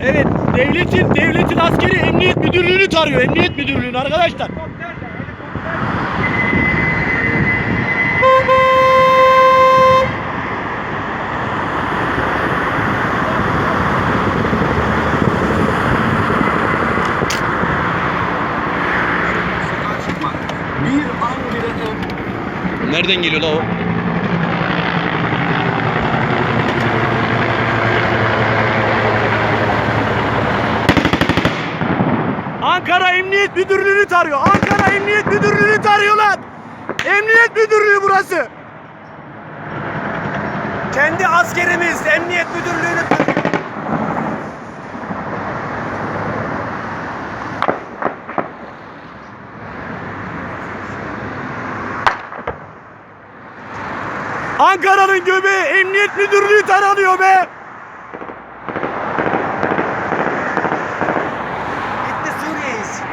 Evet, devletin devletin askeri emniyet müdürlüğünü tarıyor. Emniyet müdürlüğünü arkadaşlar. Nereden geliyor la o? Ankara Emniyet Müdürlüğü'nü tarıyor. Ankara Emniyet Müdürlüğü'nü tarıyorlar. Emniyet Müdürlüğü burası. Kendi askerimiz Emniyet Müdürlüğü'nü tarıyor. Ankara'nın göbeği Emniyet Müdürlüğü taranıyor be.